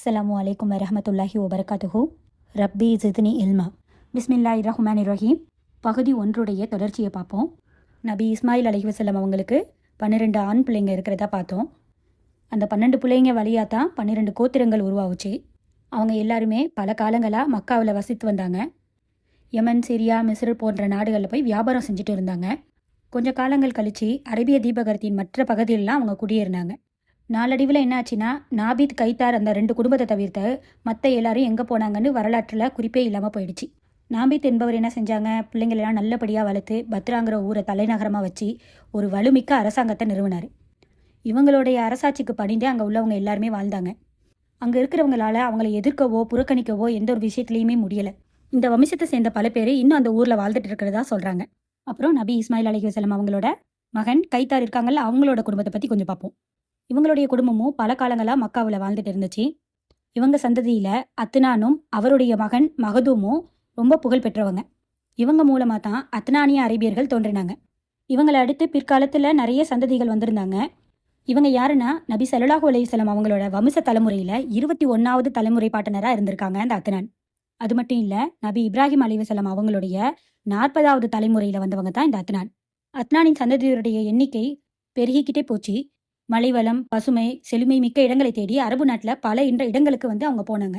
அஸ்லாம் வலைக்கம் வரமத்துல்லாஹி வபரகாத்துஹு. ரப்பி ஜித்னி இல்மா. பிஸ்மில்லா ரஹ்மான் ரஹீம். பகுதி ஒன்றுடைய தொடர்ச்சியை பார்ப்போம். நபி இஸ்மாயில் அலஹி வசலம் அவங்களுக்கு பன்னிரெண்டு ஆண் பிள்ளைங்க இருக்கிறதா பார்த்தோம். அந்த பன்னெண்டு பிள்ளைங்க வழியாக தான் பன்னிரெண்டு கோத்திரங்கள் உருவாகுச்சு. அவங்க எல்லாருமே பல காலங்களாக மக்காவில் வசித்து வந்தாங்க. யமன் சிரியா மிஸ்ர் போன்ற நாடுகளில் போய் வியாபாரம் செஞ்சுட்டு இருந்தாங்க. கொஞ்ச காலங்கள் கழிச்சு அரேபிய தீபகரத்தின் மற்ற பகுதியிலலாம் அவங்க குடியேறினாங்க. நாளடைவில் என்னாச்சுன்னா நாபித் கைத்தார் அந்த ரெண்டு குடும்பத்தை தவிர்த்து மற்ற எல்லாரும் எங்கே போனாங்கன்னு வரலாற்றில் குறிப்பே இல்லாமல் போயிடுச்சு. நாபித் என்பவர் என்ன செஞ்சாங்க? பிள்ளைங்களெல்லாம் நல்லபடியாக வளர்த்து பத்ராங்கிற ஊரை தலைநகரமாக வச்சு ஒரு வலுமிக்க அரசாங்கத்தை நிறுவினார். இவங்களுடைய அரசாட்சிக்கு பணிந்து அங்கே உள்ளவங்க எல்லாருமே வாழ்ந்தாங்க. அங்கே இருக்கிறவங்களால அவங்களை எதிர்க்கவோ புறக்கணிக்கவோ எந்த ஒரு விஷயத்துலையுமே முடியலை. இந்த வம்சத்தை சேர்ந்த பல பேர் இன்னும் அந்த ஊரில் வாழ்ந்துட்டு இருக்கிறதா சொல்கிறாங்க அப்புறம் நபி இஸ்மாயில் அலி வசலம் அவங்களோட மகன் கைத்தார் இருக்காங்கல்ல அவங்களோட குடும்பத்தை பற்றி கொஞ்சம் பார்ப்போம். இவங்களுடைய குடும்பமும் பல காலங்களாக மக்காவில் வாழ்ந்துட்டு இருந்துச்சு. இவங்க சந்ததியில் அத்னானும் அவருடைய மகன் மகதூமும் ரொம்ப புகழ் பெற்றவங்க. இவங்க மூலமாக தான் அத்னானிய அரேபியர்கள் தோன்றினாங்க. இவங்களை அடுத்து பிற்காலத்தில் நிறைய சந்ததிகள் வந்திருந்தாங்க. இவங்க யாருன்னா நபி சல்லாஹூ அலையுசலம் அவங்களோட வம்ச தலைமுறையில் இருபத்தி ஒன்றாவது தலைமுறை பாட்டனராக இருந்திருக்காங்க அந்த அத்னான். அது மட்டும் இல்லை நபி இப்ராஹிம் அலைவசலம் அவங்களுடைய நாற்பதாவது தலைமுறையில் வந்தவங்க தான் இந்த அத்னான். அத்னானின் சந்ததியருடைய எண்ணிக்கை பெருகிக்கிட்டே போச்சு. மலைவளம் பசுமை செழுமை மிக்க இடங்களை தேடி அரபு நாட்டில் பல இன்ற இடங்களுக்கு வந்து அவங்க போனாங்க.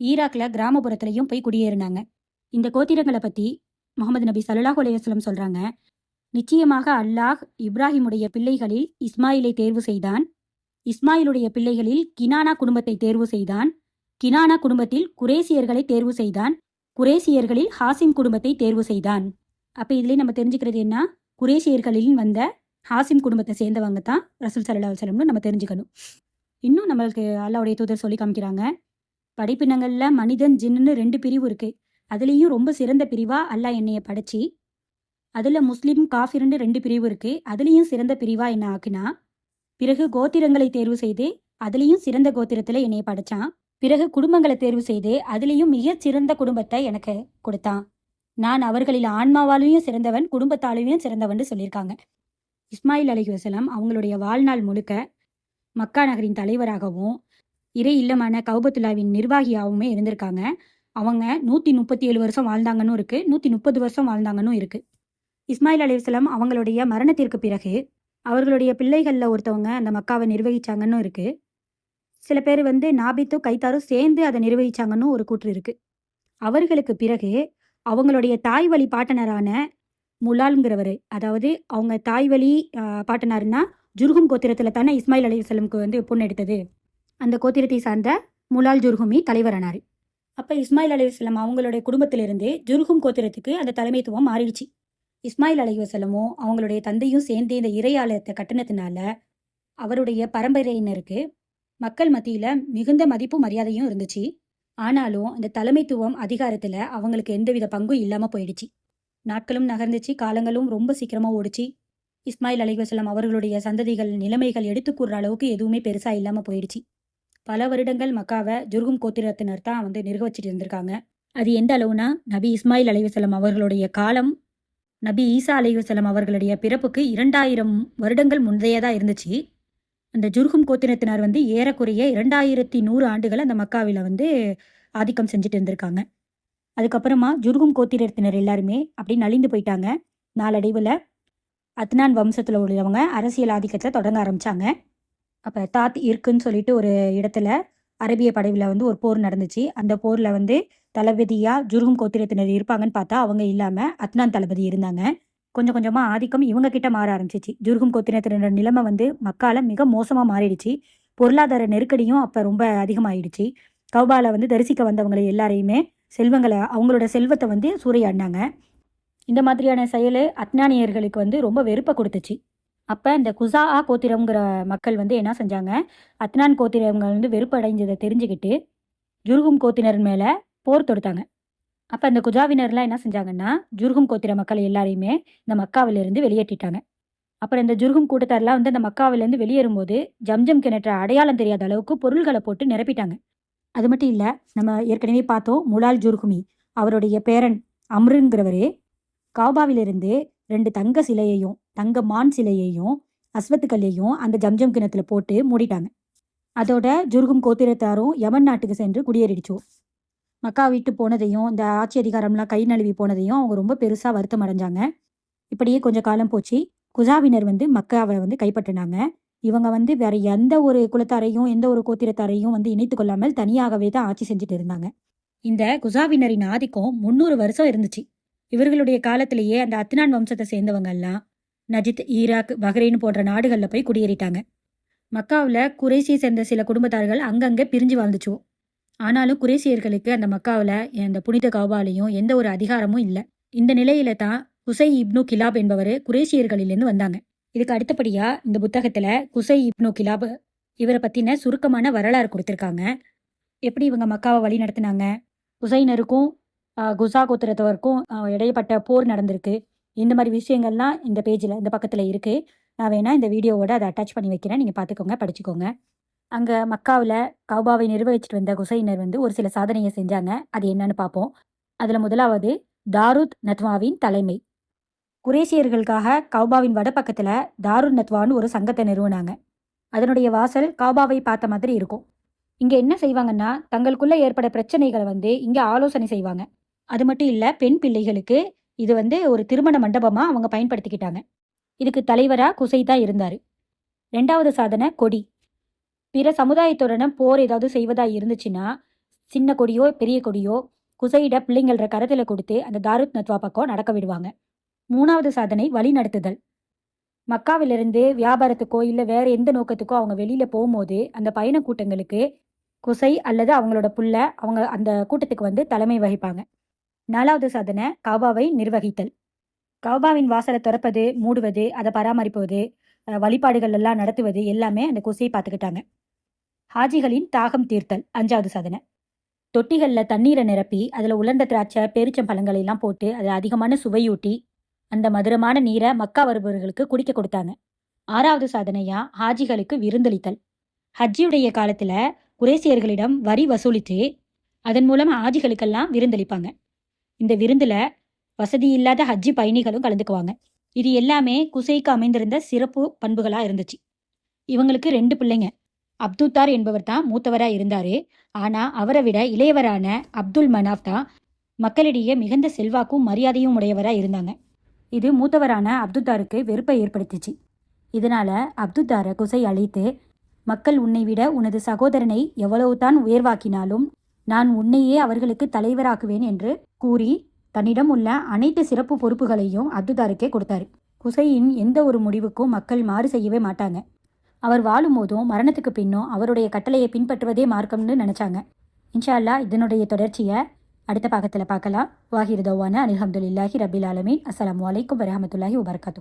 ஈராக்கில் கிராமப்புறத்துலையும் போய் குடியேறினாங்க. இந்த கோத்திரங்களை பற்றி முகமது நபி சல்லாஹ் அலையுஸ்லம் சொல்கிறாங்க நிச்சயமாக அல்லாஹ் இப்ராஹிமுடைய பிள்ளைகளில் இஸ்மாயிலை தேர்வு செய்தான். இஸ்மாயிலுடைய பிள்ளைகளில் கினானா குடும்பத்தை தேர்வு செய்தான். கினானா குடும்பத்தில் குரேசியர்களை தேர்வு செய்தான். குரேசியர்களில் ஹாசிம் குடும்பத்தை தேர்வு செய்தான். அப்போ இதுலேயே நம்ம தெரிஞ்சுக்கிறது என்ன? குரேசியர்களில் வந்த ஹாசிம் குடும்பத்தை சேர்ந்தவங்க தான் ரசூல் சல்லா வசலம்னு நம்ம தெரிஞ்சுக்கணும். இன்னும் நம்மளுக்கு அல்லாவுடைய தூதர் சொல்லி காமிக்கிறாங்க. படைப்பினங்களில் மனிதன் ஜின்னு ரெண்டு பிரிவு இருக்கு. அதுலேயும் ரொம்ப சிறந்த பிரிவாக அல்லாஹ் என்னைய படைச்சி அதில் முஸ்லீம் காஃபிர்னு ரெண்டு பிரிவு இருக்கு. அதுலேயும் சிறந்த பிரிவாக என்ன ஆக்குனா பிறகு கோத்திரங்களை தேர்வு செய்து அதுலேயும் சிறந்த கோத்திரத்தில் என்னைய படைச்சான். பிறகு குடும்பங்களை தேர்வு செய்து அதுலேயும் மிகச் சிறந்த குடும்பத்தை எனக்கு கொடுத்தான். நான் அவர்களில் ஆன்மாவாலையும் சிறந்தவன் குடும்பத்தாலையும் சிறந்தவன் சொல்லியிருக்காங்க. இஸ்மாயில் அலி வசலாம் அவங்களுடைய வாழ்நாள் முழுக்க மக்கா நகரின் தலைவராகவும் இறை இல்லமான கௌபத்துல்லாவின் நிர்வாகியாகவுமே இருந்திருக்காங்க. அவங்க நூற்றி முப்பத்தி ஏழு வருஷம் வாழ்ந்தாங்கன்னு இருக்குது நூற்றி முப்பது வருஷம் வாழ்ந்தாங்கன்னு இருக்குது இஸ்மாயில் அலிவசலம் அவங்களுடைய மரணத்திற்கு பிறகு அவர்களுடைய பிள்ளைகளில் ஒருத்தவங்க அந்த மக்காவை நிர்வகிச்சாங்கன்னு இருக்குது சில பேர் வந்து நாபித்தும் கைத்தாரும் சேர்ந்து அதை நிர்வகிச்சாங்கன்னு ஒரு கூற்று இருக்குது அவர்களுக்கு பிறகு அவங்களுடைய தாய் வழி பாட்டனரான முலால்ங்கிறவர். அதாவது அவங்க தாய் வழி பாட்டினாருன்னா பாட்டனாருன்னா ஜுர்ஹும் கோத்திரத்தில் தானே இஸ்மாயில் அலிவசலம்க்கு வந்து பொண்ணு எடுத்தது. அந்த கோத்திரத்தை சார்ந்த முலால் ஜுர்ஹுமி தலைவரானார். அப்போ இஸ்மாயில் அலிவசலம் அவங்களுடைய குடும்பத்திலிருந்து ஜுர்ஹும் கோத்திரத்துக்கு அந்த தலைமைத்துவம் மாறிடுச்சு. இஸ்மாயில் அலிவசலமும் அவங்களுடைய தந்தையும் சேர்ந்து இந்த இறையாலயத்தை கட்டினதுனால அவருடைய பரம்பரையினருக்கு மக்கள் மத்தியில் மிகுந்த மதிப்பும் மரியாதையும் இருந்துச்சு. ஆனாலும் அந்த தலைமைத்துவம் அதிகாரத்தில் அவங்களுக்கு எந்தவித பங்கும் இல்லாமல் போயிடுச்சு. நாட்களும் நகர்ந்துச்சு காலங்களும் ரொம்ப சீக்கிரமாக ஓடிச்சு. இஸ்மாயில் அலிவசலம் அவர்களுடைய சந்ததிகள் நிலைமைகள் எடுத்துக்கூடுற அளவுக்கு எதுவுமே பெருசாக இல்லாமல் போயிடுச்சு. பல வருடங்கள் மக்காவை ஜுர்கும் கோத்திரத்தினர் தான் வந்து நிர்வகிச்சிட்டு இருந்திருக்காங்க. அது எந்த அளவுனா நபி இஸ்மாயில் அலைவசலம் அவர்களுடைய காலம் நபி ஈசா அலைவசலம் அவர்களுடைய பிறப்புக்கு இரண்டாயிரம் வருடங்கள் முந்தையதாக இருந்துச்சு. அந்த ஜுர்கும் கோத்திரத்தினர் வந்து ஏறக்குறைய இரண்டாயிரத்தி நூறு ஆண்டுகள் அந்த மக்காவில் வந்து ஆதிக்கம் செஞ்சுட்டு இருந்திருக்காங்க. அதுக்கப்புறமா ஜுருகும் கோத்திரத்தினர் எல்லாருமே அப்படி நலிந்து போயிட்டாங்க. நாளடைவில் அத்னான் வம்சத்தில் உள்ளவங்க அரசியல் ஆதிக்கத்தை தொடங்க ஆரம்பித்தாங்க அப்போ தாத் இருக்குன்னு சொல்லிட்டு ஒரு இடத்துல அரபிய படையில் வந்து ஒரு போர் நடந்துச்சு. அந்த போரில் வந்து தளபதியாக ஜுருகும் கோத்திரத்தினர் இருப்பாங்கன்னு பார்த்தா அவங்க இல்லாமல் அத்னான் தளபதி இருந்தாங்க. கொஞ்சம் கொஞ்சமாக ஆதிக்கம் இவங்க கிட்ட மாற ஆரம்பிச்சிச்சு. ஜுருகும் கோத்திரத்தினர் நிலைமை வந்து மக்கால மிக மோசமாக மாறிடுச்சு. பொருளாதார நெருக்கடியும் அப்போ ரொம்ப அதிகமாகிடுச்சு கௌபால வந்து தரிசிக்க வந்தவங்களை எல்லாரையுமே செல்வங்களை அவங்களோட செல்வத்தை வந்து சூறையாடினாங்க. இந்த மாதிரியான செயல் அத்னானியர்களுக்கு வந்து ரொம்ப வெறுப்பை கொடுத்துச்சு. அப்போ இந்த குசா கோத்திரம்ங்கிற மக்கள் வந்து என்ன செஞ்சாங்க? அத்னான் கோத்திரங்கள் வந்து வெறுப்படைஞ்சதை தெரிஞ்சுக்கிட்டு ஜுர்கும் கோத்தினர் மேலே போர் தொடுத்தாங்க. அப்போ அந்த குஜாவினர்லாம் என்ன செஞ்சாங்கன்னா ஜுர்கும் கோத்திர மக்கள் எல்லாரையுமே இந்த மக்காவிலிருந்து வெளியேற்றிட்டாங்க. அப்புறம் இந்த ஜுர்கும் கூட்டத்தாரெலாம் வந்து அந்த மக்காவிலேருந்து வெளியேறும்போது ஜம்ஜம் கிணற்ற அடையாளம் தெரியாத அளவுக்கு பொருள்களை போட்டு நிரப்பிட்டாங்க. அது மட்டும் இல்லை நம்ம ஏற்கனவே பார்த்தோம் முலால் ஜுர்குமி அவருடைய பேரன் அம்ருங்கிறவரே காபாவிலிருந்து ரெண்டு தங்க சிலையையும் தங்க மான் சிலையையும் அஸ்வத்துக்கல்லையும் அந்த ஜம்ஜம் கிணத்துல போட்டு மூடிட்டாங்க. அதோட ஜுர்கும் கோத்திரத்தாரும் யமன் நாட்டுக்கு சென்று குடியேறிடுச்சோம் மக்கா விட்டு போனதையும் இந்த ஆட்சி அதிகாரம்லாம் கை நழுவி போனதையும் அவங்க ரொம்ப பெருசாக வருத்தம் அடைஞ்சாங்க. இப்படியே கொஞ்சம் காலம் போச்சு. குசாவினர் வந்து மக்காவை வந்து கைப்பற்றினாங்க. இவங்க வந்து வேற எந்த ஒரு குலத்தாரையும் எந்த ஒரு கோத்திரத்தாரையும் வந்து இணைத்து கொள்ளாமல் தனியாகவே தான் ஆட்சி செஞ்சுட்டு இருந்தாங்க. இந்த குசாவினரின் ஆதிக்கம் முந்நூறு வருஷம் இருந்துச்சு. இவர்களுடைய காலத்திலேயே அந்த அத்னான் வம்சத்தை சேர்ந்தவங்க எல்லாம் நஜித் ஈராக் பஹ்ரைன் போன்ற நாடுகளில் போய் குடியேறிட்டாங்க. மக்காவில் குரேசியை சேர்ந்த சில குடும்பத்தார்கள் அங்கங்கே பிரிஞ்சு வாழ்ந்துச்சுவோம் ஆனாலும் குரேசியர்களுக்கு அந்த மக்காவில் அந்த புனித கௌபாலையும் எந்த ஒரு அதிகாரமும் இல்லை. இந்த நிலையில தான் ஹுசை இப்னு கிலாப் என்பவர் குரேசியர்களிலிருந்து வந்தாங்க. இதுக்கு அடுத்தபடியா இந்த புத்தகத்துல குசை இப்னு கிலாப் இவரை பத்தின சுருக்கமான வரலாறு கொடுத்திருக்காங்க. எப்படி இவங்க மக்காவை வழி நடத்தினாங்க? குசைனருக்கும் குசா கோத்திரத்தவருக்கும் இடையப்பட்ட இடைப்பட்ட போர் நடந்திருக்கு. இந்த மாதிரி விஷயங்கள்லாம் இந்த பேஜில் இந்த பக்கத்தில் இருக்குது நான் வேணால் இந்த வீடியோவோட அதை அட்டாச் பண்ணி வைக்கிறேன். நீங்கள் பார்த்துக்கோங்க படிச்சுக்கோங்க. அங்கே மக்காவில் கௌபாவை நிர்வகிச்சிட்டு வந்த குசைனர் வந்து ஒரு சில சாதனையை செஞ்சாங்க. அது என்னன்னு பார்ப்போம் அதில் முதலாவது தாருத் நத்வாவின் தலைமை. குரேஷியர்களுக்காக கௌபாவின் வடபக்கத்தில் தாருன் நத்வான்னு ஒரு சங்கத்தை நிறுவனாங்க. அதனுடைய வாசல் கௌபாவை பார்த்த மாதிரி இருக்கும். இங்கே என்ன செய்வாங்கன்னா தங்களுக்குள்ளே ஏற்பட பிரச்சனைகளை வந்து இங்கே ஆலோசனை செய்வாங்க. அது மட்டும் இல்லை பெண் பிள்ளைகளுக்கு இது வந்து ஒரு திருமண மண்டபமாக அவங்க பயன்படுத்திக்கிட்டாங்க. இதுக்கு தலைவராக குசை தான் இருந்தார். ரெண்டாவது சாதனை கொடி. பிற சமுதாயத்துடனும் போர் ஏதாவது செய்வதாக இருந்துச்சுன்னா சின்ன கொடியோ பெரிய கொடியோ குசையிட பிள்ளைங்கள கரத்தில் கொடுத்து அந்த தாருத் நத்வா பக்கம் நடக்க விடுவாங்க. மூணாவது சாதனை வழி நடத்துதல் மக்காவிலிருந்து வியாபாரத்துக்கோ இல்லை வேற எந்த நோக்கத்துக்கோ அவங்க வெளியில போகும்போது அந்த பயண கூட்டங்களுக்கு குசை அல்லது அவங்களோட புள்ள அவங்க அந்த கூட்டத்துக்கு வந்து தலைமை வகிப்பாங்க. நாலாவது சாதனை காபாவை நிர்வகித்தல். காபாவின் வாசலை திறப்பது மூடுவது அதை பராமரிப்பது வழிபாடுகள் எல்லாம் நடத்துவது எல்லாமே அந்த குசையை பார்த்துக்கிட்டாங்க. ஹாஜிகளின் தாகம் தீர்த்தல் அஞ்சாவது சாதனை. தொட்டிகளில் தண்ணீரை நிரப்பி அதில் உலர்ந்த திராட்சை பெருச்சம் பழங்களை எல்லாம் போட்டு அதில் அதிகமான சுவையூட்டி அந்த மதுரமான நீரை மக்கா வருபவர்களுக்கு குடிக்க கொடுத்தாங்க. ஆறாவது சாதனையா ஹாஜிகளுக்கு விருந்தளித்தல். ஹஜ்ஜியுடைய காலத்துல குரேசியர்களிடம் வரி வசூலித்து அதன் மூலம் ஹாஜிகளுக்கெல்லாம் விருந்தளிப்பாங்க. இந்த விருந்துல வசதி இல்லாத ஹஜ்ஜி பயணிகளும் கலந்துக்குவாங்க. இது எல்லாமே குசைக்கு அமைந்திருந்த சிறப்பு பண்புகளா இருந்துச்சு. இவங்களுக்கு ரெண்டு பிள்ளைங்க. அப்துத்தார் என்பவர் தான் மூத்தவரா இருந்தாரு. ஆனா அவரை விட இளையவரான அப்துல் மனாஃப் தான் மக்களிடையே மிகுந்த செல்வாக்கும் மரியாதையும் உடையவரா இருந்தாங்க. இது மூத்தவரான அப்துத்தாருக்கு வெறுப்பை ஏற்படுத்திச்சு. இதனால அப்துத்தாரை குசை அழைத்து மக்கள் உன்னை விட உனது சகோதரனை எவ்வளவுதான் உயர்வாக்கினாலும் நான் உன்னையே அவர்களுக்கு தலைவராக்குவேன் என்று கூறி தன்னிடம் உள்ள அனைத்து சிறப்பு பொறுப்புகளையும் அப்துதாருக்கே கொடுத்தாரு. குசையின் எந்த ஒரு முடிவுக்கும் மக்கள் மாறு செய்யவே மாட்டாங்க. அவர் வாழும்போதும் மரணத்துக்கு பின்னும் அவருடைய கட்டளையை பின்பற்றுவதே மார்க்கம்னு நினைச்சாங்க. இன்ஷா அல்லாஹ் இதனுடைய தொடர்ச்சியை அடுத்த பாகத்தில் பார்க்கலாம். வாஹிர் தவான அல்ஹம்துலில்லாஹி ரபில் ஆலமீன். அஸ்லாம் வலைக்கம் வரமத்துல்லாஹி வபர்காத்து